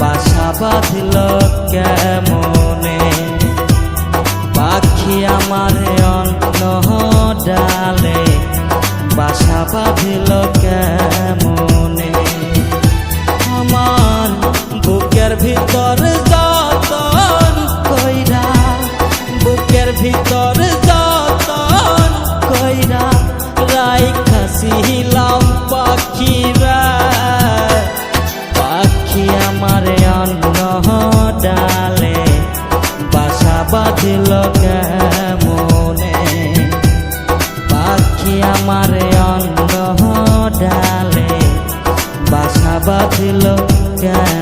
বাসা বাঁধল কেমনে? পাখি আমার অন্ন ডালে বাসা বাঁধল কেমন? ডালে বাসা বাঁধিল মনে পাখি আমার অন্ধ ডালে বাসা বাঁধিল কেমন?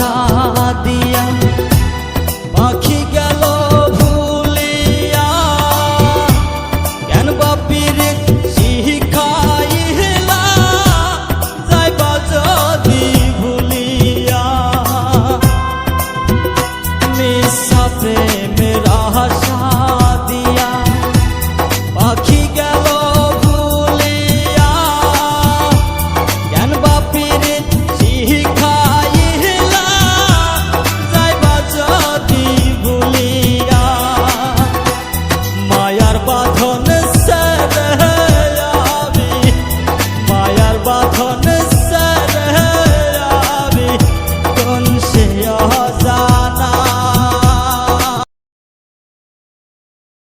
আশা দিয়া পাখি গেল ভুলিয়া। কেন বাপির